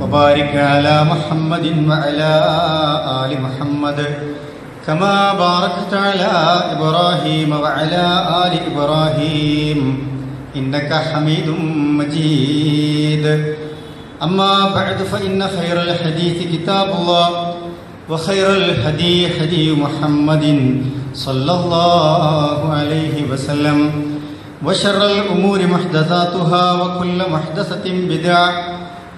وبارك على محمد وعلى آل محمد كما باركت على إبراهيم وعلى آل إبراهيم إنك حميد مجيد. أما بعد فإن خير الحديث كتاب الله وخير الهدي هدي محمد صلى الله عليه وسلم. وشر الأمور محدثاتها وكل محدثة بدعة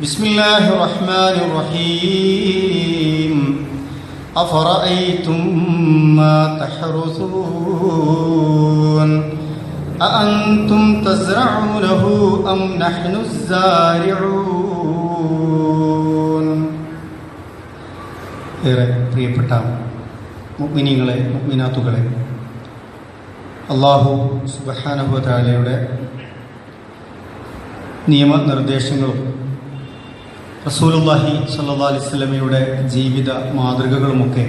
بسم الله الرحمن الرحيم أفرأيتم ما تحرثون أأنتم تزرعونه أم نحن الزارعون ഏറെ പ്രിയപ്പെട്ട മുഗ്മിനിങ്ങളെ മുഗ്മിനാത്തുകളെ അള്ളാഹു സുബഹാനുഭവതാലയുടെ നിയമനിർദ്ദേശങ്ങളും റസൂലുല്ലാഹി സല്ലാ അലിസ്ലമയുടെ ജീവിത മാതൃകകളുമൊക്കെ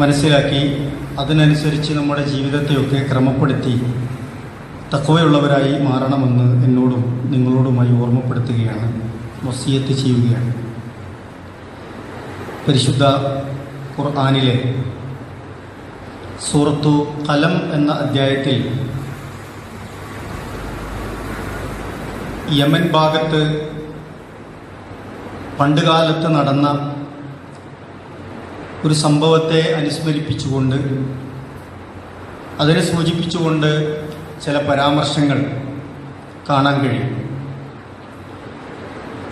മനസ്സിലാക്കി അതിനനുസരിച്ച് നമ്മുടെ ജീവിതത്തെയൊക്കെ ക്രമപ്പെടുത്തി തക്കവയുള്ളവരായി മാറണമെന്ന് എന്നോടും നിങ്ങളോടുമായി ഓർമ്മപ്പെടുത്തുകയാണ് വസീയത്ത് ചെയ്യുകയാണ്. പരിശുദ്ധ ഖുർആാനിലെ സൂറത്തു കലം എന്ന അധ്യായത്തിൽ യമൻ ഭാഗത്ത് പണ്ടുകാലത്ത് നടന്ന ഒരു സംഭവത്തെ അനുസ്മരിപ്പിച്ചുകൊണ്ട് അതിനെ സൂചിപ്പിച്ചുകൊണ്ട് ചില പരാമർശങ്ങൾ കാണാൻ കഴിയും.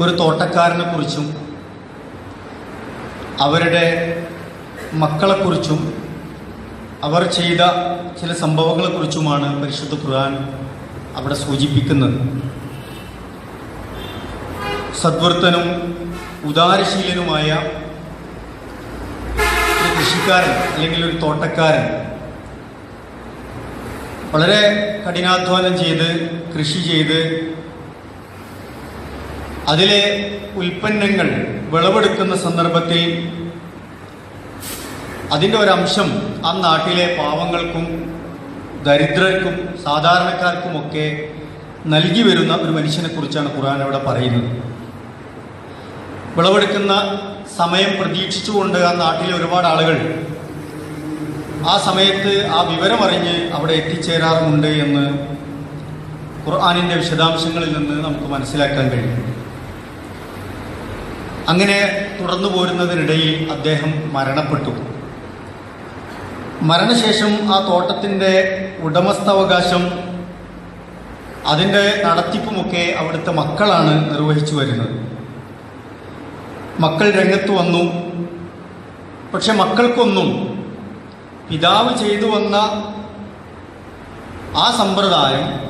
ഒരു തോട്ടക്കാരനെ കുറിച്ചും അവരുടെ മക്കളെക്കുറിച്ചും അവർ ചെയ്ത ചില സംഭവങ്ങളെക്കുറിച്ചുമാണ് പരിശുദ്ധ ഖുർആൻ അവിടെ സൂചിപ്പിക്കുന്നത്. സദ്വൃത്തനും ഉദാരശീലനുമായ ഒരു കൃഷിക്കാരൻ അല്ലെങ്കിൽ ഒരു തോട്ടക്കാരൻ വളരെ കഠിനാധ്വാനം ചെയ്ത് കൃഷി ചെയ്ത് അതിലെ ഉൽപ്പന്നങ്ങൾ വിളവെടുക്കുന്ന സന്ദർഭത്തിൽ അതിന്റെ ഒരംശം ആ നാട്ടിലെ പാവങ്ങൾക്കും ദരിദ്രർക്കും സാധാരണക്കാർക്കുമൊക്കെ നൽകി വരുന്ന ഒരു മനുഷ്യനെക്കുറിച്ചാണ് ഖുറാൻ അവിടെ പറയുന്നത്. വിളവെടുക്കുന്ന സമയം പ്രതീക്ഷിച്ചുകൊണ്ട് ആ നാട്ടിലെ ഒരുപാട് ആളുകൾ ആ സമയത്ത് ആ വിവരമറിഞ്ഞ് അവിടെ എത്തിച്ചേരാറുമുണ്ട് എന്ന് ഖുർആാനിന്റെ വിശദാംശങ്ങളിൽ നിന്ന് നമുക്ക് മനസ്സിലാക്കാൻ കഴിയും. അങ്ങനെ തുടർന്നു പോരുന്നതിനിടയിൽ അദ്ദേഹം മരണപ്പെട്ടു. മരണശേഷം ആ തോട്ടത്തിന്റെ ഉടമസ്ഥാവകാശം അതിന്റെ നടത്തിപ്പുമൊക്കെ അവിടുത്തെ മക്കളാണ് നിർവഹിച്ചു വരുന്നത്. മക്കൾ രംഗത്ത് വന്നു. പക്ഷെ മക്കൾക്കൊന്നും പിതാവ് ചെയ്തു വന്ന ആ സമ്പ്രദായം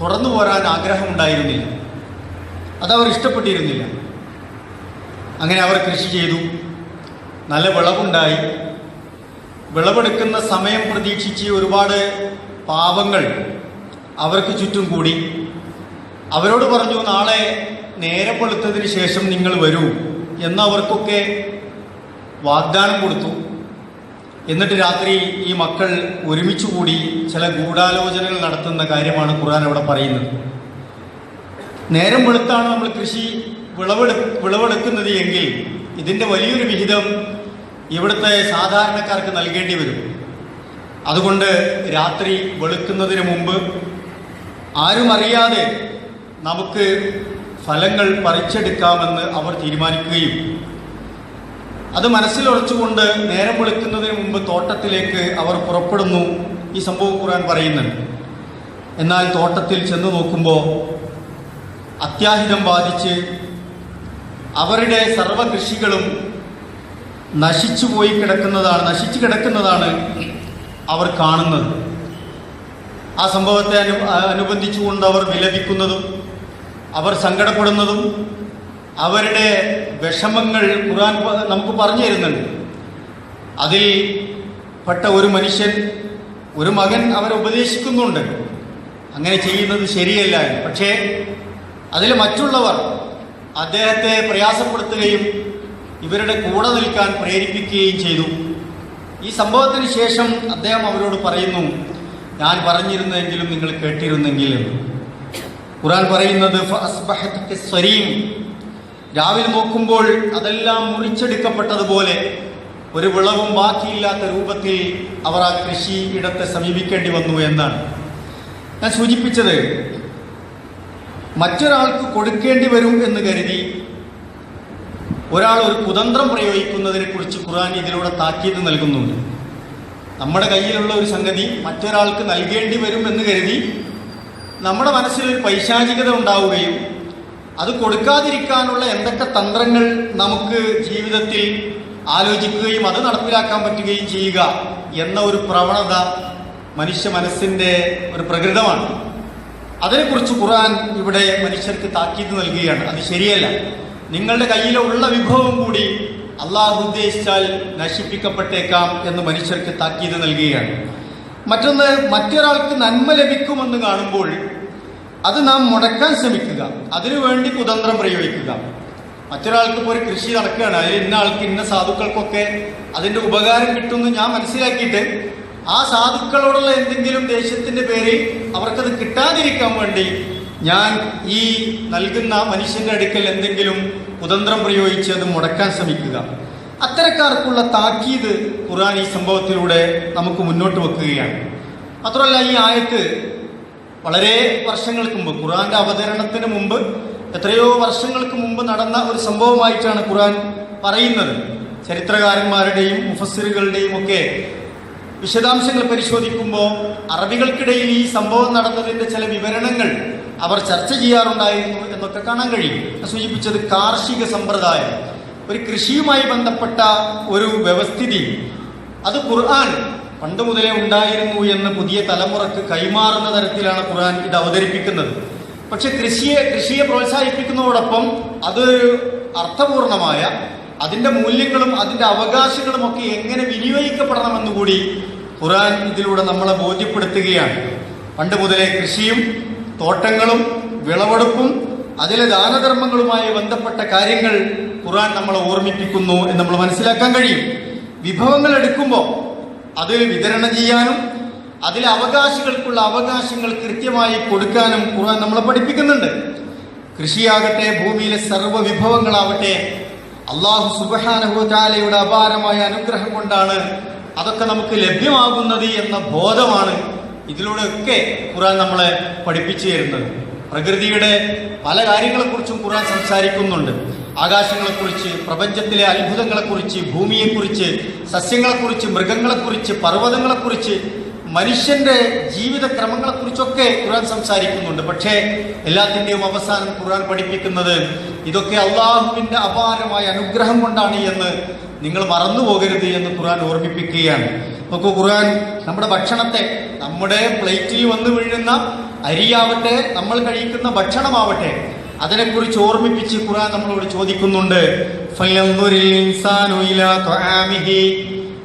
തുറന്നു പോരാൻ ആഗ്രഹമുണ്ടായിരുന്നില്ല. അതവർ ഇഷ്ടപ്പെട്ടിരുന്നില്ല. അങ്ങനെ അവർ കൃഷി ചെയ്തു. നല്ല വിളവുണ്ടായി. വിളവെടുക്കുന്ന സമയം പ്രതീക്ഷിച്ച് ഒരുപാട് പാവങ്ങൾ അവർക്ക് ചുറ്റും കൂടി. അവരോട് പറഞ്ഞു നാളെ നേരം വെളുത്തതിന് ശേഷം നിങ്ങൾ വരൂ. എന്നവർക്കൊക്കെ വാഗ്ദാനം കൊടുത്തു. എന്നിട്ട് രാത്രി ഈ മക്കൾ ഒരുമിച്ച് കൂടി ചില ഗൂഢാലോചനകൾ നടത്തുന്ന കാര്യമാണ് ഖുർആൻ അവിടെ പറയുന്നത്. നേരം വെളുത്താണ് നമ്മൾ കൃഷി വിളവെടു വിളവെടുക്കുന്നത് എങ്കിൽ ഇതിന്റെ വലിയൊരു വിഹിതം ഇവിടുത്തെ സാധാരണക്കാർക്ക് നൽകേണ്ടി വരും. അതുകൊണ്ട് രാത്രി വെളുക്കുന്നതിന് മുമ്പ് ആരും അറിയാതെ നമുക്ക് ഫലങ്ങൾ പറിച്ചെടുക്കാമെന്ന് അവർ തീരുമാനിക്കുകയും. അത് മനസ്സിൽ ഉറച്ചുകൊണ്ട് നേരം വെളുക്കുന്നതിന് മുമ്പ് തോട്ടത്തിലേക്ക് അവർ പുറപ്പെടുന്നു ഈ സംഭവം ഖുർആൻ പറയുന്നുണ്ട്. എന്നാൽ തോട്ടത്തിൽ ചെന്ന് നോക്കുമ്പോൾ അത്യാഹിതം ബാധിച്ച് അവരുടെ സർവ കൃഷികളും നശിച്ചു പോയി കിടക്കുന്നതാണ് നശിച്ചു കിടക്കുന്നതാണ് അവർ കാണുന്നത്. ആ സംഭവത്തെ അനു അനുബന്ധിച്ചുകൊണ്ട് അവർ വിലപിക്കുന്നതും അവർ സങ്കടപ്പെടുന്നതും അവരുടെ വിഷമങ്ങൾ ഖുർആൻ നമുക്ക് പറഞ്ഞു തരുന്നുണ്ട്. അതിൽ പെട്ട ഒരു മനുഷ്യൻ ഒരു മകൻ അവരെ ഉപദേശിക്കുന്നുണ്ട്. അങ്ങനെ ചെയ്യുന്നത് ശരിയല്ല. പക്ഷേ അതിൽ മറ്റുള്ളവർ അദ്ദേഹത്തെ പ്രയാസപ്പെടുത്തുകയും ഇവരുടെ കൂടെ നിൽക്കാൻ പ്രേരിപ്പിക്കുകയും ചെയ്തു. ഈ സംഭവത്തിന് ശേഷം അദ്ദേഹം അവരോട് പറയുന്നു ഞാൻ പറഞ്ഞിരുന്നെങ്കിലും നിങ്ങൾ കേട്ടിരുന്നെങ്കിൽ എന്ന്. ഖുറാൻ പറയുന്നത്. രാവിലെ നോക്കുമ്പോൾ അതെല്ലാം മുറിച്ചെടുക്കപ്പെട്ടതുപോലെ ഒരു വിളവും ബാക്കിയില്ലാത്ത രൂപത്തിൽ അവർ ആ കൃഷി ഇടത്തെ സമീപിക്കേണ്ടി വന്നു എന്നാണ് ഞാൻ സൂചിപ്പിച്ചത് മറ്റൊരാൾക്ക് കൊടുക്കേണ്ടി വരും എന്ന് കരുതി ഒരാൾ ഒരു കുതന്ത്രം പ്രയോഗിക്കുന്നതിനെ കുറിച്ച് ഖുർആൻ ഇതിലൂടെ താക്കീത് നൽകുന്നുണ്ട് നമ്മുടെ കയ്യിലുള്ള ഒരു സംഗതി മറ്റൊരാൾക്ക് നൽകേണ്ടി വരും എന്ന് കരുതി നമ്മുടെ മനസ്സിൽ ഒരു പൈശാചികത ഉണ്ടാവുകയും അത് കൊടുക്കാതിരിക്കാനുള്ള എന്തൊക്കെ തന്ത്രങ്ങൾ നമുക്ക് ജീവിതത്തിൽ ആലോചിക്കുകയും അത് നടപ്പിലാക്കാൻ പറ്റുകയും ചെയ്യുക എന്ന ഒരു പ്രവണത മനുഷ്യ മനസ്സിന്റെ ഒരു പ്രകൃതമാണ്. അതിനെക്കുറിച്ച് ഖുർആൻ ഇവിടെ മനുഷ്യർക്ക് താക്കീത് നൽകുകയാണ്. അത് ശരിയല്ല. നിങ്ങളുടെ കയ്യിലുള്ള വിഭവം കൂടി അള്ളാഹു ഉദ്ദേശിച്ചാൽ നശിപ്പിക്കപ്പെട്ടേക്കാം എന്ന് മനുഷ്യർക്ക് താക്കീത് നൽകുകയാണ്. മറ്റൊന്ന് മറ്റൊരാൾക്ക് നന്മ ലഭിക്കുമെന്ന് കാണുമ്പോൾ അത് നാം മുടക്കാൻ ശ്രമിക്കുക. അതിനുവേണ്ടി കുതന്ത്രം പ്രയോഗിക്കുക. മറ്റൊരാൾക്ക് ഇപ്പോൾ ഒരു കൃഷി നടക്കുകയാണ്. അതിൽ ഇന്ന ആൾക്ക് ഇന്ന സാധുക്കൾക്കൊക്കെ അതിന്റെ ഉപകാരം കിട്ടുമെന്ന് ഞാൻ മനസ്സിലാക്കിയിട്ട് ആ സാധുക്കളോടുള്ള എന്തെങ്കിലും ദേഷ്യത്തിന്റെ പേരിൽ അവർക്കത് കിട്ടാതിരിക്കാൻ വേണ്ടി ഞാൻ ഈ നൽകുന്ന മനുഷ്യന്റെ അടുക്കൽ എന്തെങ്കിലും കുതന്ത്രം പ്രയോഗിച്ച് അത് മുടക്കാൻ ശ്രമിക്കുക. അത്തരക്കാർക്കുള്ള താക്കീത് ഖുർആൻ ഈ സംഭവത്തിലൂടെ നമുക്ക് മുന്നോട്ട് വെക്കുകയാണ്. മാത്രമല്ല ഈ ആയത്ത് വളരെ വർഷങ്ങൾക്ക് മുമ്പ് ഖുർആന്റെ അവതരണത്തിന് മുമ്പ് എത്രയോ വർഷങ്ങൾക്ക് മുമ്പ് നടന്ന ഒരു സംഭവമായിട്ടാണ് ഖുർആൻ പറയുന്നത്. ചരിത്രകാരന്മാരുടെയും മുഫസ്സിറുകളുടെയും ഒക്കെ വിശദാംശങ്ങൾ പരിശോധിക്കുമ്പോൾ അറബികൾക്കിടയിൽ ഈ സംഭവം നടന്നതിന്റെ ചില വിവരണങ്ങൾ അവർ ചർച്ച ചെയ്യാറുണ്ടായിരുന്നു എന്നൊക്കെ കാണാൻ കഴിയും. സൂചിപ്പിച്ചത് കാർഷിക സമ്പ്രദായം. ഒരു കൃഷിയുമായി ബന്ധപ്പെട്ട ഒരു വ്യവസ്ഥിതി. അത് ഖുർആൻ പണ്ട് മുതലേ ഉണ്ടായിരുന്നു എന്ന് പുതിയ തലമുറയ്ക്ക് കൈമാറുന്ന തരത്തിലാണ് ഖുർആൻ ഇത് അവതരിപ്പിക്കുന്നത്. പക്ഷെ കൃഷിയെ കൃഷിയെ പ്രോത്സാഹിപ്പിക്കുന്നതോടൊപ്പം അതൊരു അർത്ഥപൂർണമായ അതിന്റെ മൂല്യങ്ങളും അതിന്റെ അവകാശങ്ങളും ഒക്കെ എങ്ങനെ വിനിയോഗിക്കപ്പെടണമെന്ന് കൂടി ഖുർആൻ ഇതിലൂടെ നമ്മളെ ബോധ്യപ്പെടുത്തുകയാണ്. പണ്ട് മുതലേ കൃഷിയും തോട്ടങ്ങളും വിളവെടുപ്പും അതിലെ ദാനധർമ്മങ്ങളുമായി ബന്ധപ്പെട്ട കാര്യങ്ങൾ ഖുർആൻ നമ്മളെ ഓർമ്മിപ്പിക്കുന്നു എന്ന് നമ്മൾ മനസ്സിലാക്കാൻ കഴിയും. വിഭവങ്ങൾ എടുക്കുമ്പോൾ അത് വിതരണം ചെയ്യാനും അതിലെ അവകാശികൾക്കുള്ള അവകാശങ്ങൾ കൃത്യമായി കൊടുക്കാനും ഖുർആൻ നമ്മളെ പഠിപ്പിക്കുന്നുണ്ട്. കൃഷിയാകട്ടെ ഭൂമിയിലെ സർവ വിഭവങ്ങളാവട്ടെ അള്ളാഹു സുബഹാനുഭൂതാലയുടെ അപാരമായ അനുഗ്രഹം കൊണ്ടാണ് അതൊക്കെ നമുക്ക് ലഭ്യമാകുന്നത് എന്ന ബോധമാണ് ഇതിലൂടെയൊക്കെ ഖുർആൻ നമ്മളെ പഠിപ്പിച്ചു തരുന്നത്. പ്രകൃതിയുടെ പല കാര്യങ്ങളെക്കുറിച്ചും ഖുർആൻ സംസാരിക്കുന്നുണ്ട്. ആകാശങ്ങളെക്കുറിച്ച് പ്രപഞ്ചത്തിലെ അത്ഭുതങ്ങളെക്കുറിച്ച് ഭൂമിയെക്കുറിച്ച് സസ്യങ്ങളെക്കുറിച്ച് മൃഗങ്ങളെക്കുറിച്ച് പർവതങ്ങളെക്കുറിച്ച് മനുഷ്യന്റെ ജീവിതക്രമങ്ങളെക്കുറിച്ചൊക്കെ ഖുർആൻ സംസാരിക്കുന്നുണ്ട്. പക്ഷേ എല്ലാത്തിന്റെയും അവസാനം ഖുർആൻ പഠിപ്പിക്കുന്നത് ഇതൊക്കെ അള്ളാഹുവിന്റെ അപാരമായ അനുഗ്രഹം കൊണ്ടാണ് എന്ന് നിങ്ങൾ മറന്നു പോകരുത് എന്ന് ഖുർആൻ ഓർമ്മിപ്പിക്കുകയാണ്. നോക്കൂ ഖുർആൻ നമ്മുടെ ഭക്ഷണത്തെ നമ്മുടെ പ്ലേറ്റിൽ വന്നു വീഴുന്ന അരിയാവട്ടെ നമ്മൾ കഴിക്കുന്ന ഭക്ഷണമാവട്ടെ അതിനെക്കുറിച്ച് ഓർമ്മിപ്പിച്ച് ഖുർആൻ നമ്മളോട് ചോദിക്കുന്നുണ്ട്.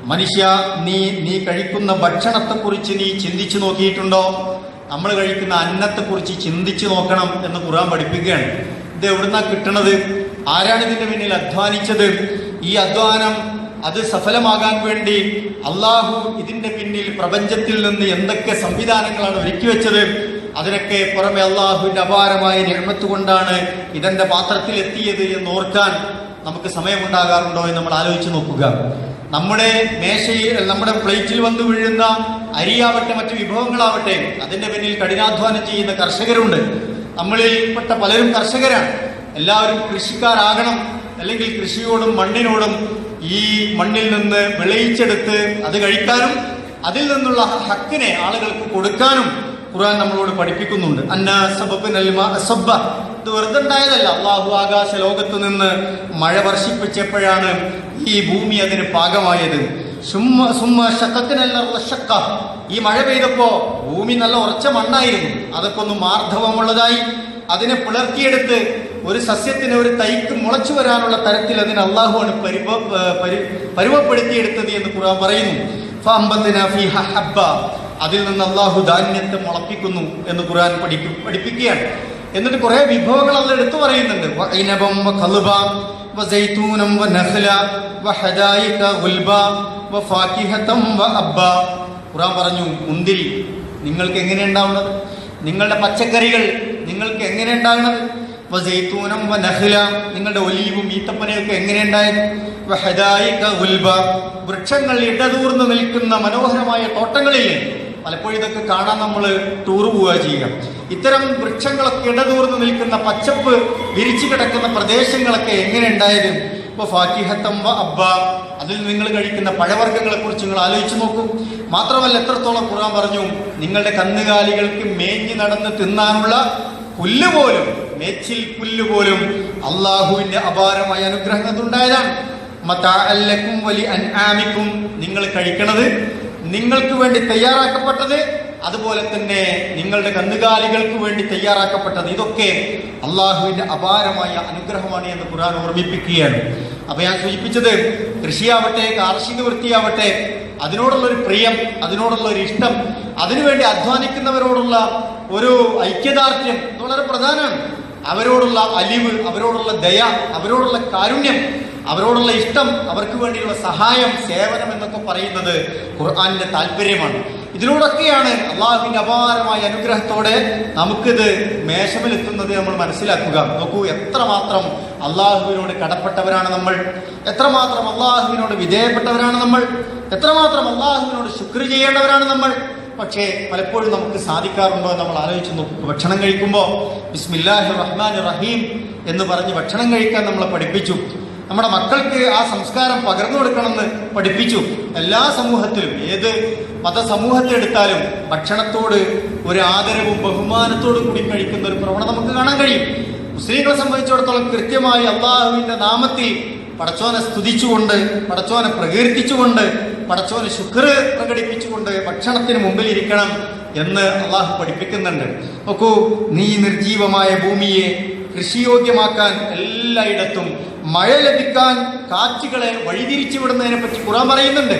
മനുഷ്യ നീ നീ കഴിക്കുന്ന ഭക്ഷണത്തെക്കുറിച്ച് നീ ചിന്തിച്ചു നോക്കിയിട്ടുണ്ടോ? നമ്മൾ കഴിക്കുന്ന അന്നത്തെക്കുറിച്ച് ചിന്തിച്ചു നോക്കണം എന്ന് ഖുർആൻ പഠിപ്പിക്കുകയാണ്. ഇത് എവിടുന്നാ കിട്ടണത്? ആരാണ് ഇതിന്റെ പിന്നിൽ അധ്വാനിച്ചത്? ഈ അധ്വാനം അത് സഫലമാകാൻ വേണ്ടി അള്ളാഹു ഇതിന്റെ പിന്നിൽ പ്രപഞ്ചത്തിൽ നിന്ന് എന്തൊക്കെ സംവിധാനങ്ങളാണ് ഒരുക്കി വെച്ചത് അതിനൊക്കെ പുറമെ അള്ളാഹുവിന്റെ അപാരമായ നിർമ്മത്ത് കൊണ്ടാണ് ഇതെന്റെ പാത്രത്തിൽ എത്തിയത് എന്ന് ഓർക്കാൻ നമുക്ക് സമയമുണ്ടാകാറുണ്ടോ എന്ന് നമ്മൾ ആലോചിച്ച് നോക്കുക. നമ്മുടെ മേശയിൽ നമ്മുടെ പ്ലേറ്റിൽ വന്നു വീഴുന്ന അരിയാവട്ടെ മറ്റു വിഭവങ്ങളാവട്ടെ അതിന്റെ പിന്നിൽ കഠിനാധ്വാനം ചെയ്യുന്ന കർഷകരുണ്ട്. നമ്മളിൽ പെട്ട പലരും കർഷകരാണ്. എല്ലാവരും കൃഷിക്കാരാകണം. അല്ലെങ്കിൽ കൃഷിയോടും മണ്ണിനോടും ഈ മണ്ണിൽ നിന്ന് വിളയിച്ചെടുത്ത് അത് കഴിക്കാനും അതിൽ നിന്നുള്ള ഹക്കിനെ ആളുകൾക്ക് കൊടുക്കാനും ഖുർആൻ നമ്മളോട് പഠിപ്പിക്കുന്നുണ്ട്. അന്ന സബബ് ഇത് വെറുതെ അള്ളാഹു ആകാശ ലോകത്ത് നിന്ന് മഴ വർഷിപ്പിച്ചപ്പോഴാണ് ഈ ഭൂമി അതിന് പാകമായത്. ഈ മഴ പെയ്തപ്പോ ഭൂമി നല്ല ഉറച്ച മണ്ണായിരുന്നു. അതൊക്കെ ഒന്ന് മാർദ്ധവമുള്ളതായി. അതിനെ പിളർത്തിയെടുത്ത് ഒരു സസ്യത്തിന് ഒരു തൈക്ക് മുളച്ചു വരാനുള്ള തരത്തിൽ അതിന് അള്ളാഹുവാണ് പരിപ പരി എന്ന് ഖുർആൻ പറയുന്നു. അതിൽ നിന്ന് അള്ളാഹു ധാന്യത്തെ മുളപ്പിക്കുന്നു എന്ന് ഖുർആൻ പഠിക്കും പഠിപ്പിക്കുകയാണ്. എന്നിട്ട് കുറെ വിഭവങ്ങൾ അത് എടുത്തു പറയുന്നുണ്ട്. ഖുറാൻ പറഞ്ഞു മുന്തിരി നിങ്ങൾക്ക് എങ്ങനെ ഉണ്ടാവുന്നത്? നിങ്ങളുടെ പച്ചക്കറികൾ നിങ്ങൾക്ക് എങ്ങനെ ഉണ്ടാകുന്നത്? വസൈത്തൂനം വനഹ്ല നിങ്ങളുടെ ഒലീവും ഈത്തപ്പനയൊക്കെ എങ്ങനെ ഉണ്ടായത്? വഹദായിക ഉൽബ. വൃക്ഷങ്ങൾ ഇടതൂർന്ന് നിൽക്കുന്ന മനോഹരമായ തോട്ടങ്ങളില്ലേ? പലപ്പോഴും ഇതൊക്കെ കാണാൻ നമ്മൾ ടൂർ പോവുക ചെയ്യുക. ഇത്തരം വൃക്ഷങ്ങളൊക്കെ ഇടതൂർന്ന് നിൽക്കുന്ന പച്ചപ്പ് വിരിച്ചു കിടക്കുന്ന പ്രദേശങ്ങളൊക്കെ എങ്ങനെ ഉണ്ടായത് ഇപ്പൊ ഫാക്കിഹത്തം വ അബ്ബ അതിൽ നിങ്ങൾ കഴിക്കുന്ന പഴവർഗങ്ങളെ കുറിച്ച് നിങ്ങൾ ആലോചിച്ച് നോക്കൂ. മാത്രമല്ല എത്രത്തോളം ഖുർആൻ പറഞ്ഞു നിങ്ങളുടെ കന്നുകാലികൾക്ക് മേഞ്ഞു നടന്ന് തിന്നാനുള്ള പുല്ല് പോലും മേച്ചിൽ പുല്ല് പോലും അള്ളാഹുവിന്റെ അപാരമായ അനുഗ്രഹം അതുണ്ടായതാണ്. വലി നിങ്ങൾ കഴിക്കണത് നിങ്ങൾക്ക് വേണ്ടി തയ്യാറാക്കപ്പെട്ടത് അതുപോലെ തന്നെ നിങ്ങളുടെ കന്നുകാലികൾക്ക് വേണ്ടി തയ്യാറാക്കപ്പെട്ടത്. ഇതൊക്കെ അള്ളാഹുവിന്റെ അപാരമായ അനുഗ്രഹമാണ് എന്ന് ഖുർആൻ ഓർമ്മിപ്പിക്കുകയാണ്. അപ്പൊ ഞാൻ സൂചിപ്പിച്ചത് കൃഷിയാവട്ടെ കാർഷിക വൃത്തിയാവട്ടെ അതിനോടുള്ള ഒരു പ്രിയം അതിനോടുള്ള ഒരു ഇഷ്ടം അതിനുവേണ്ടി അധ്വാനിക്കുന്നവരോടുള്ള ഒരു ഐക്യദാർഢ്യം വളരെ പ്രധാനമാണ്. അവരോടുള്ള അലിവ് അവരോടുള്ള ദയ അവരോടുള്ള കാരുണ്യം അവരോടുള്ള ഇഷ്ടം അവർക്ക് വേണ്ടിയുള്ള സഹായം സേവനം എന്നൊക്കെ പറയുന്നത് ഖുർആാനിന്റെ താല്പര്യമാണ് ഇതിലൂടെയൊക്കെയാണ് അള്ളാഹുവിന്റെ അപാരമായ അനുഗ്രഹത്തോടെ നമുക്കിത് മേശമിലെത്തുന്നത് നമ്മൾ മനസ്സിലാക്കുക. നോക്കൂ എത്രമാത്രം അള്ളാഹുവിനോട് കടപ്പെട്ടവരാണ് നമ്മൾ. എത്രമാത്രം അള്ളാഹുവിനോട് വിധേയപ്പെട്ടവരാണ് നമ്മൾ. എത്രമാത്രം അള്ളാഹുവിനോട് ശുക്ർ ചെയ്യേണ്ടവരാണ് നമ്മൾ. പക്ഷേ പലപ്പോഴും നമുക്ക് സാധിക്കാറുണ്ടോ നമ്മൾ ആലോചിച്ച് നോക്കും. ഭക്ഷണം കഴിക്കുമ്പോൾ ബിസ്മില്ലാഹി റഹ്മാൻ റഹീം എന്ന് പറഞ്ഞ് ഭക്ഷണം കഴിക്കാൻ നമ്മളെ പഠിപ്പിച്ചു. നമ്മുടെ മക്കൾക്ക് ആ സംസ്കാരം പകർന്നു കൊടുക്കണമെന്ന് പഠിപ്പിച്ചു. എല്ലാ സമൂഹത്തിലും ഏത് മതസമൂഹത്തിലെടുത്താലും ഭക്ഷണത്തോട് ഒരു ആദരവും ബഹുമാനത്തോടും കൂടി കഴിക്കുന്ന ഒരു പ്രവണത നമുക്ക് കാണാൻ കഴിയും. മുസ്ലിങ്ങളെ സംബന്ധിച്ചിടത്തോളം കൃത്യമായി അള്ളാഹുവിന്റെ നാമത്തിൽ പടച്ചോനെ സ്തുതിച്ചുകൊണ്ട് പടച്ചോനെ പ്രകീർത്തിച്ചുകൊണ്ട് പടച്ചോനെ ശുക്ർ പ്രകടിപ്പിച്ചുകൊണ്ട് ഭക്ഷണത്തിന് മുമ്പിൽ ഇരിക്കണം എന്ന് അള്ളാഹു പഠിപ്പിക്കുന്നുണ്ട്. നോക്കൂ നീ നിർജീവമായ ഭൂമിയെ കൃഷിയോഗ്യമാക്കാൻ എല്ലായിടത്തും മഴ ലഭിക്കാൻ കാറ്റുകളെ വഴിതിരിച്ചു വിടുന്നതിനെ പറ്റി ഖുറാൻ പറയുന്നുണ്ട്.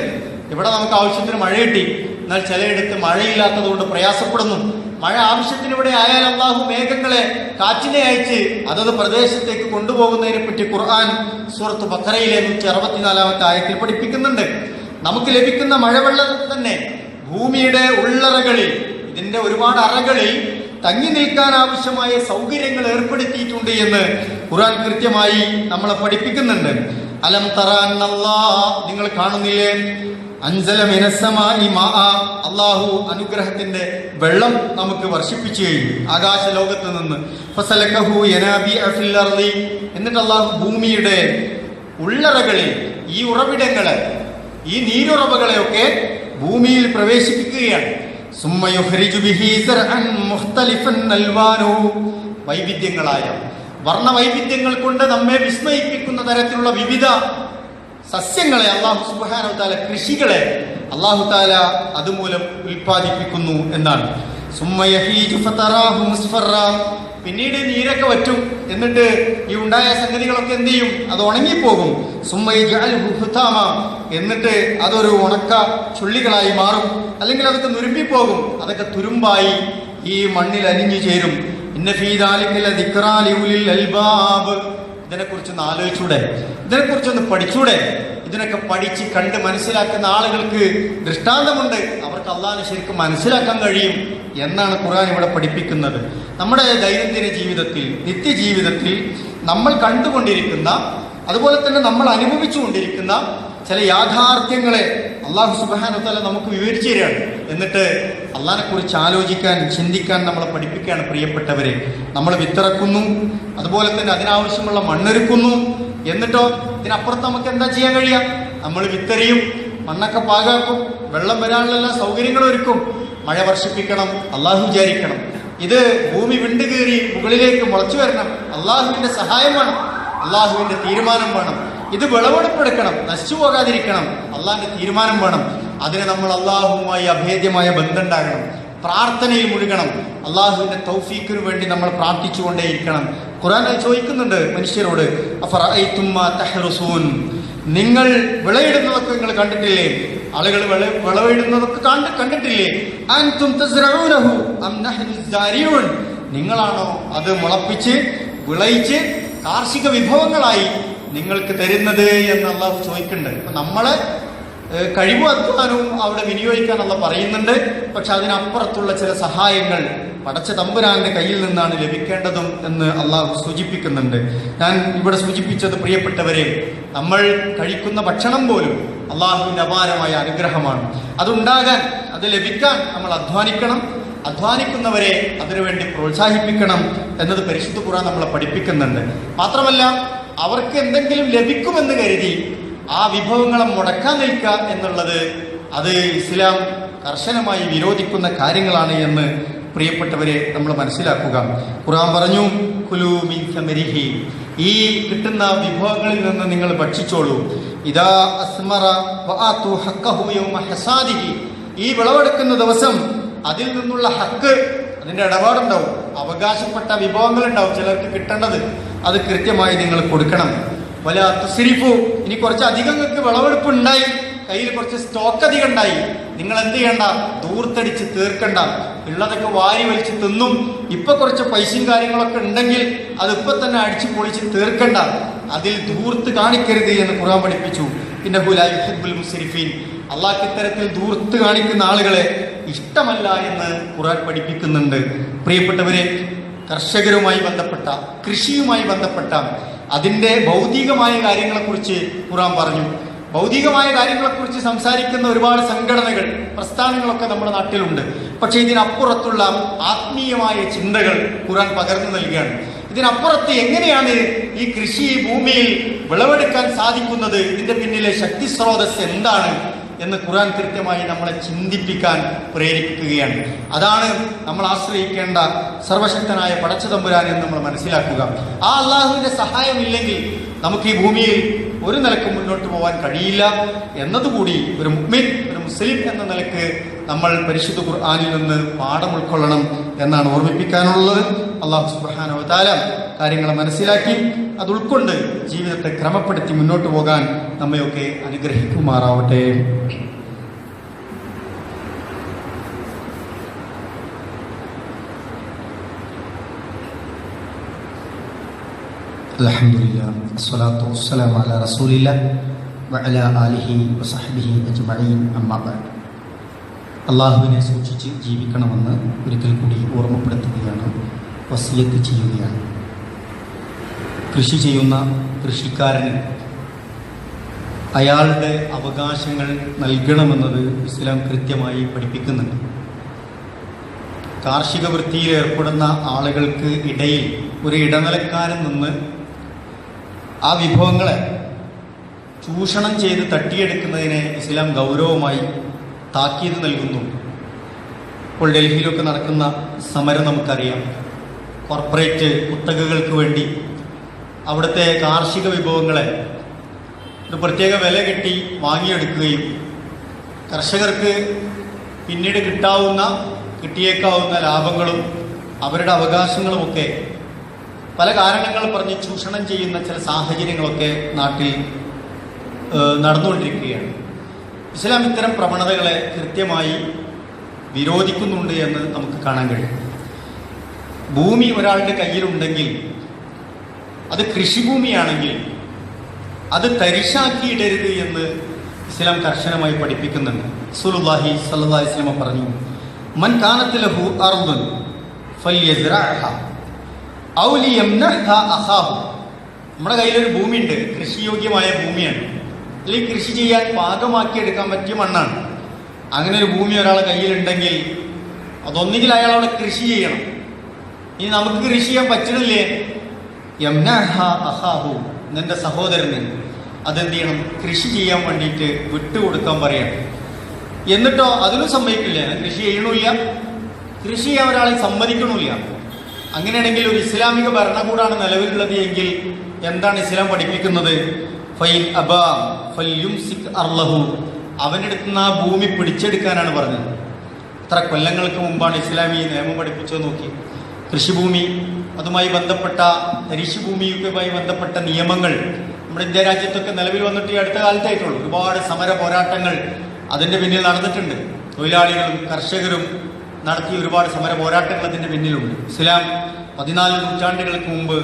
ഇവിടെ നമുക്ക് ആവശ്യത്തിന് മഴ കിട്ടി. എന്നാൽ ചിലയിടത്ത് മഴയില്ലാത്തത് കൊണ്ട് പ്രയാസപ്പെടുന്നു. മഴ ആവശ്യത്തിന് ഇവിടെ ആയാൽ അള്ളാഹു മേഘങ്ങളെ കാറ്റിനെ അയച്ച് അതത് പ്രദേശത്തേക്ക് കൊണ്ടുപോകുന്നതിനെ പറ്റി ഖുർആൻ സൂറത്ത് ബക്കറയിലെ നൂറ്റി അറുപത്തിനാലാമത്തെ ആയത്തിൽ പഠിപ്പിക്കുന്നുണ്ട്. നമുക്ക് ലഭിക്കുന്ന മഴവെള്ളം തന്നെ ഭൂമിയുടെ ഉള്ളറകളിൽ ഇതിന്റെ ഒരുപാട് അറകളിൽ തങ്ങി നിൽക്കാൻ ആവശ്യമായ സൗകര്യങ്ങൾ ഏർപ്പെടുത്തിയിട്ടുണ്ട് എന്ന് ഖുറാൻ കൃത്യമായി നമ്മളെ പഠിപ്പിക്കുന്നുണ്ട്. അലം തറാന്നല്ലാ നിങ്ങൾ കാണുന്നില്ലേ? അള്ളാഹു അനുഗ്രഹത്തിന്റെ വെള്ളം നമുക്ക് വർഷിപ്പിച്ചു കഴിഞ്ഞു ആകാശ ലോകത്ത് നിന്ന് എന്നിട്ട് അള്ളാഹു ഭൂമിയുടെ ഉള്ളറകളിൽ ഈ ഉറവിടങ്ങളെ ഈ നീരുറവകളെയൊക്കെ ഭൂമിയിൽ പ്രവേശിപ്പിക്കുകയാണ്. വൈവിധ്യങ്ങളായ വർണവൈവിധ്യങ്ങൾ കൊണ്ട് നമ്മെ വിസ്മയിപ്പിക്കുന്ന തരത്തിലുള്ള വിവിധ സസ്യങ്ങളെ അള്ളാഹു സുബാനു താല കൃഷികളെ അള്ളാഹു താല അതുമൂലം ഉൽപ്പാദിപ്പിക്കുന്നു എന്നാണ് സുമ്മയഹീജു ഫതറാഹു മുസ്ഫറ. പിന്നീട് നീരൊക്കെ വറ്റും. എന്നിട്ട് ഈ ഉണ്ടായ സംഗതികളൊക്കെ എന്ത് ചെയ്യും? അത് ഉണങ്ങിപ്പോകും. സുമ്മ യജ്അലുഹു ഹുതാമ. എന്നിട്ട് അതൊരു ഉണക്ക ചുള്ളികളായി മാറും. അല്ലെങ്കിൽ അതൊക്കെ നുരുമ്പിപ്പോകും. അതൊക്കെ തുരുമ്പായി ഈ മണ്ണിൽ അലിഞ്ഞു ചേരും. ഇന്ന ഫീ ദാലിക ലദിക്റാ ലിഉലിൽ അൽബാബ്. ഇതിനെക്കുറിച്ചൊന്ന് ആലോചിച്ചൂടെ? ഇതിനെക്കുറിച്ചൊന്ന് പഠിച്ചൂടെ? ഇതിനൊക്കെ പഠിച്ച് കണ്ട് മനസ്സിലാക്കുന്ന ആളുകൾക്ക് ദൃഷ്ടാന്തമുണ്ട്. അവർക്ക് അള്ളാഹിനെ ശരിക്കും മനസ്സിലാക്കാൻ കഴിയും എന്നാണ് ഖുർആൻ ഇവിടെ പഠിപ്പിക്കുന്നത്. നമ്മുടെ ദൈനംദിന ജീവിതത്തിൽ നിത്യജീവിതത്തിൽ നമ്മൾ കണ്ടുകൊണ്ടിരിക്കുന്ന അതുപോലെ തന്നെ നമ്മൾ അനുഭവിച്ചുകൊണ്ടിരിക്കുന്ന ചില യാഥാർത്ഥ്യങ്ങളെ അള്ളാഹു സുബാനത്തല നമുക്ക് വിവരിച്ചു തരികയാണ്. എന്നിട്ട് അള്ളാഹിനെ കുറിച്ച് ആലോചിക്കാൻ ചിന്തിക്കാൻ നമ്മളെ പഠിപ്പിക്കുകയാണ് പ്രിയപ്പെട്ടവരെ. നമ്മൾ വിത്തിറക്കുന്നു അതുപോലെ തന്നെ അതിനാവശ്യമുള്ള മണ്ണൊരുക്കുന്നു. എന്നിട്ടോ ഇതിനപ്പുറത്ത് നമുക്ക് എന്താ ചെയ്യാൻ കഴിയുക? നമ്മൾ വിത്തെറിയും മണ്ണൊക്കെ പാകാക്കും വെള്ളം വരാനുള്ള എല്ലാ സൗകര്യങ്ങളും ഒരുക്കും. മഴ വർഷിപ്പിക്കണം അള്ളാഹു വിചാരിക്കണം. ഇത് ഭൂമി വിണ്ടു വിണ്ടുകീറി മുകളിലേക്ക് മുളച്ചു വരണം. അള്ളാഹുവിന്റെ സഹായം വേണം അള്ളാഹുവിന്റെ തീരുമാനം വേണം. ഇത് വിളവെടുപ്പെടുക്കണം നശിച്ചു പോകാതിരിക്കണം. അള്ളാഹിന്റെ തീരുമാനം വേണം. അതിന് നമ്മൾ അള്ളാഹുവുമായി അഭേദ്യമായ ബന്ധമുണ്ടാകണം. പ്രാർത്ഥനയിൽ മുഴുകണം. അള്ളാഹുവിന്റെ തൗഫീഖിനു വേണ്ടി നമ്മൾ പ്രാർത്ഥിച്ചുകൊണ്ടേയിരിക്കണം. ഖുറാൻ ചോദിക്കുന്നുണ്ട് മനുഷ്യരോട് നിങ്ങൾ വിളയിടുന്നതൊക്കെ നിങ്ങൾ കണ്ടിട്ടില്ലേ? ആളുകൾ വിള വിളവിടുന്നതൊക്കെ കണ്ട് കണ്ടിട്ടില്ലേ? നിങ്ങളാണോ അത് മുളപ്പിച്ച് വിളയിച്ച് കാർഷിക വിഭവങ്ങളായി നിങ്ങൾക്ക് തരുന്നത് എന്ന് അള്ളാഹു ചോദിക്കുന്നുണ്ട് അപ്പൊ നമ്മളെ കഴിവ് അധ്വാനവും അവിടെ വിനിയോഗിക്കാനുള്ള പറയുന്നുണ്ട്. പക്ഷെ അതിനപ്പുറത്തുള്ള ചില സഹായങ്ങൾ പടച്ച തമ്പുരാന്റെ കയ്യിൽ നിന്നാണ് ലഭിക്കേണ്ടതും എന്ന് അള്ളാഹു സൂചിപ്പിക്കുന്നുണ്ട്. ഞാൻ ഇവിടെ സൂചിപ്പിച്ചത് പ്രിയപ്പെട്ടവരെ നമ്മൾ കഴിക്കുന്ന ഭക്ഷണം പോലും അള്ളാഹുവിന്റെ അപാരമായ അനുഗ്രഹമാണ്. അതുണ്ടാകാൻ അത് ലഭിക്കാൻ നമ്മൾ അധ്വാനിക്കണം. അധ്വാനിക്കുന്നവരെ അതിനുവേണ്ടി പ്രോത്സാഹിപ്പിക്കണം എന്നത് പരിശുദ്ധ ഖുറാൻ നമ്മളെ പഠിപ്പിക്കുന്നുണ്ട്. മാത്രമല്ല അവർക്ക് എന്തെങ്കിലും ലഭിക്കുമെന്ന് കരുതി ആ വിഭവങ്ങളെ മുടക്കാൻ നിൽക്കുക എന്നുള്ളത് അത് ഇസ്ലാം കർശനമായി വിരോധിക്കുന്ന കാര്യങ്ങളാണ് എന്ന് പ്രിയപ്പെട്ടവരെ നമ്മൾ മനസ്സിലാക്കുക. ഖുറാൻ പറഞ്ഞു കുലു മിൻ ഈ കിട്ടുന്ന വിഭവങ്ങളിൽ നിന്ന് നിങ്ങൾ ഭക്ഷിച്ചോളൂ. ഇതാ അസ്മറ ഹസാദിഹി. ഈ വിളവെടുക്കുന്ന ദിവസം അതിൽ നിന്നുള്ള ഹക്ക് അതിന്റെ ഇടപാടുണ്ടാവും. അവകാശപ്പെട്ട വിഭവങ്ങൾ ഉണ്ടാവും ചിലർക്ക് കിട്ടേണ്ടത്. അത് കൃത്യമായി നിങ്ങൾ കൊടുക്കണം. വല തുസ്രിഫു. ഇനി കുറച്ച് അധികം നിങ്ങൾക്ക് വിളവെടുപ്പ് ഉണ്ടായി കയ്യിൽ കുറച്ച് സ്റ്റോക്ക് അധികം ഉണ്ടായി നിങ്ങൾ എന്ത് ചെയ്യണ്ട? ദൂർത്തടിച്ച് തീർക്കണ്ട. ഉള്ളതൊക്കെ വാരി വലിച്ച് തിന്നും. ഇപ്പൊ കുറച്ച് പൈസയും കാര്യങ്ങളൊക്കെ ഉണ്ടെങ്കിൽ അത് ഇപ്പൊ തന്നെ അടിച്ചു പൊളിച്ച് തീർക്കണ്ട. അതിൽ ദൂർത്ത് കാണിക്കരുത് എന്ന് ഖുർആൻ പഠിപ്പിച്ചു. പിന്നെ ഹുലായിബുൽ മുസ്രിഫീൻ. അള്ളാഹ് ഇത്തരത്തിൽ ദൂർത്ത് കാണിക്കുന്ന ആളുകളെ ഇഷ്ടമല്ല എന്ന് ഖുർആൻ പഠിപ്പിക്കുന്നുണ്ട്. പ്രിയപ്പെട്ടവരെ കർഷകരുമായി ബന്ധപ്പെട്ട കൃഷിയുമായി ബന്ധപ്പെട്ട അതിന്റെ ഭൗതികമായ കാര്യങ്ങളെക്കുറിച്ച് ഖുറാൻ പറഞ്ഞു. ഭൗതികമായ കാര്യങ്ങളെക്കുറിച്ച് സംസാരിക്കുന്ന ഒരുപാട് സംഘടനകൾ പ്രസ്ഥാനങ്ങളൊക്കെ നമ്മുടെ നാട്ടിലുണ്ട്. പക്ഷേ ഇതിനപ്പുറത്തുള്ള ആത്മീയമായ ചിന്തകൾ ഖുറാൻ പകർന്നു നൽകുകയാണ്. ഇതിനപ്പുറത്ത് എങ്ങനെയാണ് ഈ കൃഷി ഭൂമിയിൽ വിളവെടുക്കാൻ സാധിക്കുന്നത്? ഇതിന്റെ പിന്നിലെ ശക്തി സ്രോതസ് എന്താണ്? എന്ന് ഖുർആൻ കൃത്യമായി നമ്മളെ ചിന്തിപ്പിക്കാൻ പ്രേരിപ്പിക്കുകയാണ്. അതാണ് നമ്മൾ ആശ്രയിക്കേണ്ട സർവശക്തനായ പടച്ചതമ്പുരാൻ എന്ന് നമ്മൾ മനസ്സിലാക്കുക. ആ അള്ളാഹുവിന്റെ സഹായമില്ലെങ്കിൽ നമുക്ക് ഈ ഭൂമിയിൽ ഒരു നിലയ്ക്ക് മുന്നോട്ട് പോകാൻ കഴിയില്ല. എന്നതുകൂടി ഒരു മുഗ്മിൻ ഒരു മുസ്ലിം എന്ന നിലയ്ക്ക് നമ്മൾ പരിശുദ്ധ ഖുർആാനിൽ നിന്ന് പാഠം ഉൾക്കൊള്ളണം എന്നാണ് ഓർമ്മിപ്പിക്കാനുള്ളത്. അള്ളാഹു സുബ്ഹാനഹു വ തആല കാര്യങ്ങൾ മനസ്സിലാക്കി അത് ഉൾക്കൊണ്ട് ജീവിതത്തെ ക്രമപ്പെടുത്തി മുന്നോട്ട് പോകാൻ നമ്മയൊക്കെ അനുഗ്രഹിക്കുമാറാവട്ടെ. ആലിഹി അജ്മഈൻ അള്ളാഹുവിനെ സൂക്ഷിച്ച് ജീവിക്കണമെന്ന് ഒരിക്കൽ കൂടി ഓർമ്മപ്പെടുത്തുകയാണ് വസിയത്ത് ചെയ്യുകയാണ്. കൃഷി ചെയ്യുന്ന കൃഷിക്കാരന് അയാളുടെ അവകാശങ്ങൾ നൽകണമെന്നത് ഇസ്ലാം കൃത്യമായി പഠിപ്പിക്കുന്നുണ്ട്. കാർഷിക വൃത്തിയിൽ ഏർപ്പെടുന്ന ആളുകൾക്ക് ഇടയിൽ ഒരു ഇടനിലക്കാരൻ നിന്ന് ആ വിഭവങ്ങളെ ചൂഷണം ചെയ്ത് തട്ടിയെടുക്കുന്നതിനെ ഇസ്ലാം ഗൗരവമായി താക്കീത് നൽകുന്നുണ്ട് ഇപ്പോൾ ഡൽഹിയിലൊക്കെ നടക്കുന്ന സമരം നമുക്കറിയാം. കോർപ്പറേറ്റ് കുത്തകകൾക്ക് വേണ്ടി അവിടുത്തെ കാർഷിക വിഭവങ്ങളെ ഒരു പ്രത്യേക വില കെട്ടി വാങ്ങിയെടുക്കുകയും കർഷകർക്ക് പിന്നീട് കിട്ടാവുന്ന കിട്ടിയേക്കാവുന്ന ലാഭങ്ങളും അവരുടെ അവകാശങ്ങളുമൊക്കെ പല കാരണങ്ങൾ പറഞ്ഞ് ചൂഷണം ചെയ്യുന്ന ചില സാഹചര്യങ്ങളൊക്കെ നാട്ടിൽ നടന്നുകൊണ്ടിരിക്കുകയാണ്. ഇസ്ലാം ഇത്തരം പ്രവണതകളെ കൃത്യമായി വിരോധിക്കുന്നുണ്ട് എന്ന് നമുക്ക് കാണാൻ കഴിയും. ഭൂമി ഒരാളുടെ കയ്യിലുണ്ടെങ്കിൽ അത് കൃഷിഭൂമിയാണെങ്കിൽ അത് തരിശാക്കിയിടരുത് എന്ന് ഇസ്ലാം കർശനമായി പഠിപ്പിക്കുന്നുണ്ട്. സുലുല്ലാഹി സല്ലാ വസല്ലം പറഞ്ഞു മൻ കാനത്ത് ലഹു അർദുൻ ഫല്യസ്റഅഹ അഖാഹു. നമ്മുടെ കയ്യിലൊരു ഭൂമിയുണ്ട് കൃഷിയോഗ്യമായ ഭൂമിയാണ്. അല്ലെങ്കിൽ കൃഷി ചെയ്യാൻ പാകമാക്കി എടുക്കാൻ പറ്റിയ മണ്ണാണ്. അങ്ങനെ ഒരു ഭൂമി ഒരാളെ കയ്യിലുണ്ടെങ്കിൽ അതൊന്നുകിൽ അയാൾ അവിടെ കൃഷി ചെയ്യണം. ഇനി നമുക്ക് കൃഷി ചെയ്യാൻ പറ്റണില്ലേ? അഹാഹു നിന്റെ സഹോദരന്. അതെന്ത് ചെയ്യണം? കൃഷി ചെയ്യാൻ വേണ്ടിയിട്ട് വിട്ടുകൊടുക്കാൻ പറയണം. എന്നിട്ടോ അതിനും സമ്മതിക്കില്ല. കൃഷി ചെയ്യണില്ല കൃഷി ചെയ്യാൻ ഒരാളെ സമ്മതിക്കണില്ല അങ്ങനെയാണെങ്കിൽ ഒരു ഇസ്ലാമിക ഭരണകൂടമാണ് നിലവിലുള്ളത് എങ്കിൽ എന്താണ് ഇസ്ലാം പഠിപ്പിക്കുന്നത്? ഫൈൻ നിന്ന് ആ ഭൂമി പിടിച്ചെടുക്കാനാണ് പറഞ്ഞത്. എത്ര കൊല്ലങ്ങൾക്ക് മുമ്പാണ് ഇസ്ലാം ഈ നിയമം പഠിപ്പിച്ചത് നോക്കി. കൃഷിഭൂമി അതുമായി ബന്ധപ്പെട്ട തരിശുഭൂമിയുമായി ബന്ധപ്പെട്ട നിയമങ്ങൾ നമ്മുടെ ഇന്ത്യ രാജ്യത്തൊക്കെ നിലവിൽ വന്നിട്ട് ഈ അടുത്ത കാലത്തായിട്ടുള്ളൂ. ഒരുപാട് സമര പോരാട്ടങ്ങൾ അതിന്റെ പിന്നിൽ നടന്നിട്ടുണ്ട്. തൊഴിലാളികളും കർഷകരും നടത്തിയ ഒരുപാട് സമര പോരാട്ടങ്ങൾ അതിന്റെ പിന്നിലുണ്ട്. ഇസ്ലാം പതിനാല് നൂറ്റാണ്ടുകൾക്ക് മുമ്പ്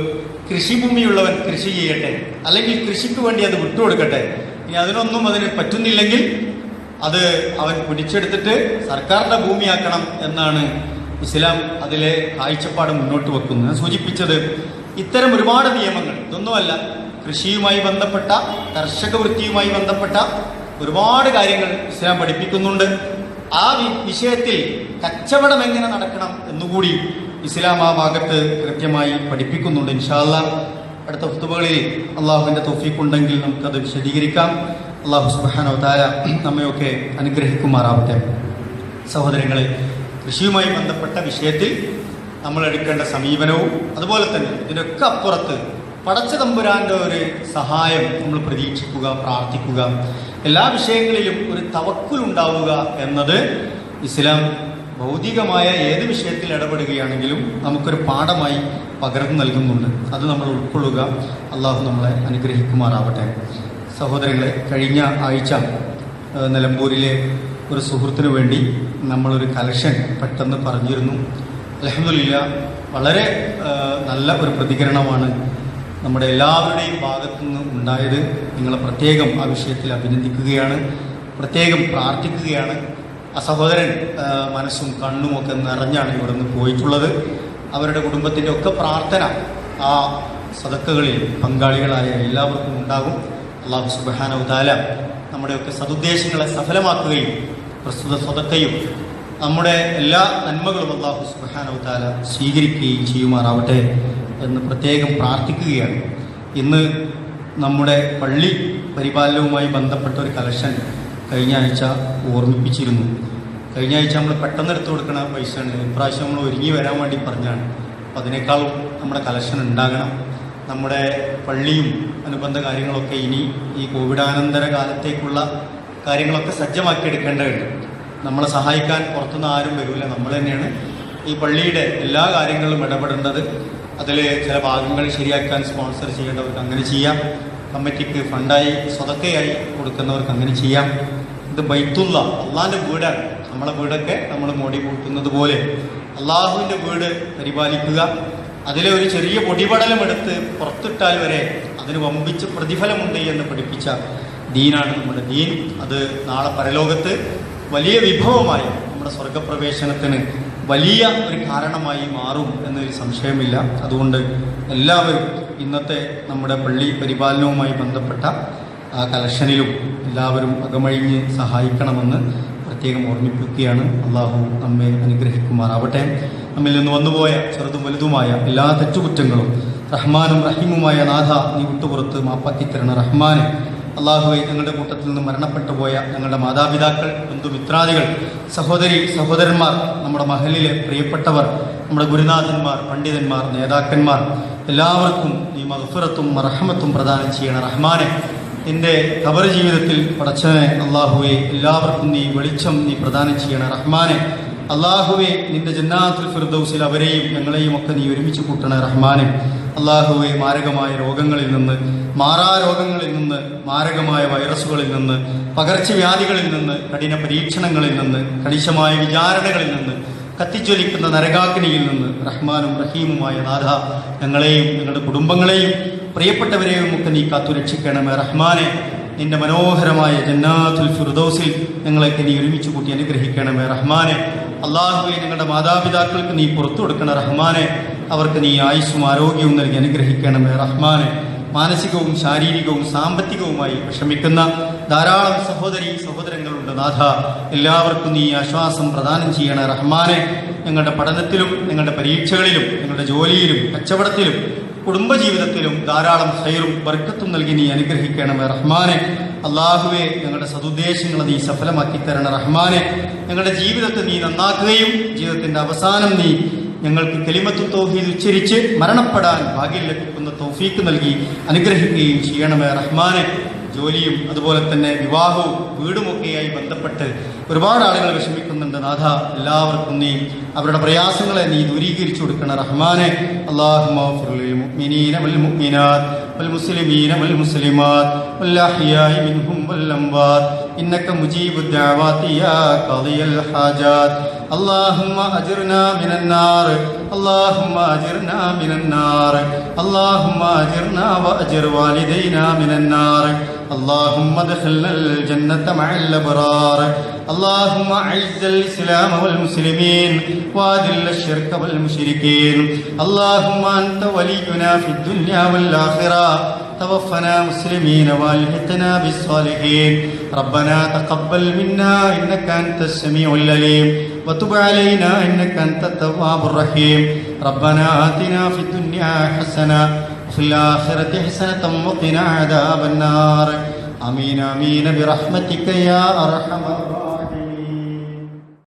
കൃഷിഭൂമിയുള്ളവൻ കൃഷി ചെയ്യട്ടെ അല്ലെങ്കിൽ കൃഷിക്ക് വേണ്ടി അത് വിട്ടുകൊടുക്കട്ടെ ഇനി അതിനൊന്നും അതിന് പറ്റുന്നില്ലെങ്കിൽ അത് അവൻ പിടിച്ചെടുത്തിട്ട് സർക്കാരിന്റെ ഭൂമിയാക്കണം എന്നാണ് ഇസ്ലാം അതിലെ കാഴ്ചപ്പാട് മുന്നോട്ട് വെക്കുന്നു. ഞാൻ സൂചിപ്പിച്ചത് ഇത്തരം ഒരുപാട് നിയമങ്ങൾ ഇതൊന്നുമല്ല കൃഷിയുമായി ബന്ധപ്പെട്ട കർഷക വൃത്തിയുമായി ബന്ധപ്പെട്ട ഒരുപാട് കാര്യങ്ങൾ ഇസ്ലാം പഠിപ്പിക്കുന്നുണ്ട്. ആ വിഷയത്തിൽ കച്ചവടം എങ്ങനെ നടക്കണം എന്നുകൂടി ഇസ്ലാം ആ ഭാഗത്ത് കൃത്യമായി പഠിപ്പിക്കുന്നുണ്ട് ഇൻഷാല്ല അടുത്ത ഹുത്തുബകളിൽ അള്ളാഹുവിന്റെ തൊഫീക്കുണ്ടെങ്കിൽ നമുക്കത് വിശദീകരിക്കാം. അള്ളാഹു സുബാനോ താര നമ്മയൊക്കെ അനുഗ്രഹിക്കുമാറാവട്ടെ. സഹോദരങ്ങളെ കൃഷിയുമായി ബന്ധപ്പെട്ട വിഷയത്തിൽ നമ്മൾ എടുക്കേണ്ട സമീപനവും അതുപോലെ തന്നെ ഇതിനൊക്കെ അപ്പുറത്ത് പടച്ച തമ്പുരാന്റെ ഒരു സഹായം നമ്മൾ പ്രതീക്ഷിക്കുക പ്രാർത്ഥിക്കുക. എല്ലാ വിഷയങ്ങളിലും ഒരു തവക്കുലുണ്ടാവുക എന്നത് ഇസ്ലാം ഭൗതികമായ ഏത് വിഷയത്തിൽ ഇടപെടുകയാണെങ്കിലും നമുക്കൊരു പാഠമായി പകർന്നു നൽകുന്നുണ്ട്. അത് നമ്മൾ ഉൾക്കൊള്ളുക. അള്ളാഹു നമ്മളെ അനുഗ്രഹിക്കുമാറാവട്ടെ. സഹോദരങ്ങളെ കഴിഞ്ഞ ആഴ്ച നിലമ്പൂരിലെ ഒരു സുഹൃത്തിന് വേണ്ടി നമ്മളൊരു കലക്ഷൻ പെട്ടെന്ന് പറഞ്ഞിരുന്നു. അലഹമില്ല വളരെ നല്ല ഒരു പ്രതികരണമാണ് നമ്മുടെ എല്ലാവരുടെയും ഭാഗത്തു നിന്ന് ഉണ്ടായത്. നിങ്ങളെ പ്രത്യേകം ആ വിഷയത്തിൽ അഭിനന്ദിക്കുകയാണ് പ്രത്യേകം പ്രാർത്ഥിക്കുകയാണ്. ആ സഹോദരൻ മനസ്സും കണ്ണും ഒക്കെ നിറഞ്ഞാണ് ഇവിടെ നിന്ന് പോയിട്ടുള്ളത്. അവരുടെ കുടുംബത്തിന്റെ ഒക്കെ പ്രാർത്ഥന ആ സദക്കകളിൽ പങ്കാളികളായ എല്ലാവർക്കും ഉണ്ടാകും. അള്ളാഹു സുബാന ഉദാല നമ്മുടെയൊക്കെ സതുദ്ദേശങ്ങളെ സഫലമാക്കുകയും പ്രസ്തുത സ്വതക്കയും നമ്മുടെ എല്ലാ നന്മകളും അള്ളാഹു സുബാന ഉദാല സ്വീകരിക്കുകയും ചെയ്യുമാറാവട്ടെ എന്ന് പ്രത്യേകം പ്രാർത്ഥിക്കുകയാണ്. ഇന്ന് നമ്മുടെ പള്ളി പരിപാലനവുമായി ബന്ധപ്പെട്ട ഒരു കലക്ഷൻ കഴിഞ്ഞ ആഴ്ച ഓർമ്മിപ്പിച്ചിരുന്നു. കഴിഞ്ഞ ആഴ്ച നമ്മൾ പെട്ടെന്ന് എടുത്തു കൊടുക്കണ പൈസയാണ്. ഇപ്രാവശ്യം നമ്മൾ ഒരുങ്ങി വരാൻ വേണ്ടി പറഞ്ഞാണ്. അപ്പോൾ അതിനേക്കാളും നമ്മുടെ കലക്ഷൻ ഉണ്ടാകണം. നമ്മുടെ പള്ളിയും അനുബന്ധ കാര്യങ്ങളൊക്കെ ഇനി ഈ കോവിഡാനന്തര കാലത്തേക്കുള്ള കാര്യങ്ങളൊക്കെ സജ്ജമാക്കി എടുക്കേണ്ടതുണ്ട് നമ്മളെ സഹായിക്കാൻ പുറത്തുനിന്ന് ആരും വരില്ല നമ്മൾ തന്നെയാണ് ഈ പള്ളിയുടെ എല്ലാ കാര്യങ്ങളിലും ഇടപെടേണ്ടത്. അതിൽ ചില ഭാഗങ്ങൾ ശരിയാക്കാൻ സ്പോൺസർ ചെയ്യേണ്ടവർക്ക് അങ്ങനെ ചെയ്യാം. കമ്മിറ്റിക്ക് ഫണ്ടായി സ്വതക്കയായി കൊടുക്കുന്നവർക്ക് അങ്ങനെ ചെയ്യാം. ഇത് ബൈത്തുള്ള അള്ളാഹിന്റെ വീടാണ്. നമ്മളെ വീടൊക്കെ നമ്മൾ മോടി കൂട്ടുന്നത് പോലെ. അള്ളാഹുവിന്റെ വീട് പരിപാലിക്കുക. അതിലെ ഒരു ചെറിയ പൊടിപടലം എടുത്ത് പുറത്തിട്ടാൽ വരെ അതിന് വമ്പിച്ച പ്രതിഫലമുണ്ട് എന്ന് പഠിപ്പിച്ച ദീനാണ് നമ്മുടെ ദീൻ. അത് നാളെ പരലോകത്ത് വലിയ വിഭവമായി നമ്മുടെ സ്വർഗപ്രവേശനത്തിന് വലിയ ഒരു കാരണമായി മാറും എന്നൊരു സംശയമില്ല. അതുകൊണ്ട് എല്ലാവരും ഇന്നത്തെ നമ്മുടെ പള്ളി പരിപാലനവുമായി ബന്ധപ്പെട്ട ആ കലക്ഷനിലും എല്ലാവരും അകമഴിഞ്ഞ് സഹായിക്കണമെന്ന് പ്രത്യേകം ഓർമ്മിപ്പിക്കുകയാണ്. അള്ളാഹു നമ്മെ അനുഗ്രഹിക്കുമാറാവട്ടെ. നമ്മിൽ നിന്ന് വന്നുപോയ ചെറുതും വലുതുമായ എല്ലാ തെറ്റുകുറ്റങ്ങളും റഹ്മാനും റഹീമുമായ നാഥ നീ വിട്ടുപുറത്ത് മാപ്പാക്കി തരണ റഹ്മാനെ. അള്ളാഹുവെ ഞങ്ങളുടെ കൂട്ടത്തിൽ നിന്ന് മരണപ്പെട്ടു പോയ ഞങ്ങളുടെ മാതാപിതാക്കൾ ബന്ധുമിത്രാദികൾ സഹോദരി സഹോദരന്മാർ നമ്മുടെ മഹലിലെ പ്രിയപ്പെട്ടവർ നമ്മുടെ ഗുരുനാഥന്മാർ പണ്ഡിതന്മാർ നേതാക്കന്മാർ എല്ലാവർക്കും നീ മഹഫുറത്തും റഹമത്തും പ്രദാനം ചെയ്യണ റഹ്മാനെ. നിന്റെ ഖബർ ജീവിതത്തിൽ പടച്ചനെ അള്ളാഹുവെ എല്ലാവർക്കും നീ വെളിച്ചം നീ പ്രദാനം ചെയ്യണം. റഹ്മാനെ അള്ളാഹുവെ നിന്റെ ജന്നാത്തുൽ ഫിർദൌസിൽ അവരെയും ഞങ്ങളെയും ഒക്കെ നീ ഒരുമിച്ച് കൂട്ടണേ. റഹ്മാനെ അള്ളാഹുവെ മാരകമായ രോഗങ്ങളിൽ നിന്ന് മാറാരോഗങ്ങളിൽ നിന്ന് മാരകമായ വൈറസുകളിൽ നിന്ന് പകർച്ചവ്യാധികളിൽ നിന്ന് കഠിന പരീക്ഷണങ്ങളിൽ നിന്ന് കണിശമായ വിചാരണകളിൽ നിന്ന് കത്തിജ്വലിക്കുന്ന നരകാഗ്നിയിൽ നിന്ന് റഹ്മാനും റഹീമുമായ നാഥ ഞങ്ങളെയും ഞങ്ങളുടെ കുടുംബങ്ങളെയും പ്രിയപ്പെട്ടവരെയും ഒക്കെ നീ കാത്തുരക്ഷിക്കണമേ റഹ്മാനെ നിന്റെ മനോഹരമായ ജന്നാത്തുൽ ഫിർദൗസിൽ ഞങ്ങളെയൊക്കെ നീ ഒരുമിച്ച് കൂട്ടി അനുഗ്രഹിക്കണമേ. റഹ്മാനെ അള്ളാഹുവെ ഞങ്ങളുടെ മാതാപിതാക്കൾക്ക് നീ പുറത്തു കൊടുക്കണ. റഹ്മാനെ അവർക്ക് നീ ആയുസ്സും ആരോഗ്യവും നൽകി അനുഗ്രഹിക്കണമേ. റഹ്മാനെ മാനസികവും ശാരീരികവും സാമ്പത്തികവുമായി വിഷമിക്കുന്ന ധാരാളം സഹോദരി സഹോദരങ്ങളുണ്ട്. നാഥ എല്ലാവർക്കും നീ ആശ്വാസം പ്രദാനം ചെയ്യണ. റഹ്മാനെ ഞങ്ങളുടെ പഠനത്തിലും ഞങ്ങളുടെ പരീക്ഷകളിലും ഞങ്ങളുടെ ജോലിയിലും കച്ചവടത്തിലും കുടുംബജീവിതത്തിലും ധാരാളം ഹൈറും ബർക്കത്തും നൽകി നീ അനുഗ്രഹിക്കണമേ റഹ്മാനെ. അള്ളാഹുവെ ഞങ്ങളുടെ സതുദ്ദേശങ്ങൾ നീ സഫലമാക്കി തരണ റഹ്മാനെ. ഞങ്ങളുടെ ജീവിതത്തെ നീ നന്നാക്കുകയും ജീവിതത്തിന്റെ അവസാനം നീ ഞങ്ങൾക്ക് കെളിമത്ത് തൗഹീദ് ഉച്ചരിച്ച് മരണപ്പെടാൻ ഭാഗ്യം ലഭിക്കുന്ന തോഫീക്ക് നൽകി അനുഗ്രഹിക്കുകയും ചെയ്യണമേ റഹ്മാനെ. ജോലിയും അതുപോലെ തന്നെ വിവാഹവും വീടുമൊക്കെയായി ബന്ധപ്പെട്ട് ഒരുപാട് ആളുകൾ വിഷമിക്കുന്നുണ്ട് നാഥ എല്ലാവർക്കും നീ അവരുടെ പ്രയാസങ്ങളെ നീ ദൂരീകരിച്ചു കൊടുക്കണ റഹ്മാനെ والمسلمين والمسلمات والأحياء منهم والأموات إنك مجيب الدعوات يا قاضي الحاجات اللهم أجرنا من النار اللهم أجرنا من النار اللهم أجرنا وأجر والدينا من النار. اللهم ادخلنا الجنة مع الأبرار. اللهم أعز الإسلام والمسلمين وأذل الشرك والمشركين. اللهم أنت ولينا في الدنيا والآخرة. توفنا مسلمين والحقنا بالصالحين. ربنا تقبل منا إنك أنت السميع العليم. وتب علينا إنك أنت التواب الرحيم ربنا آتنا في الدنيا حسنة وفي الآخرة حسنة وقنا عذاب النار آمين آمين برحمتك يا أرحم الراحمين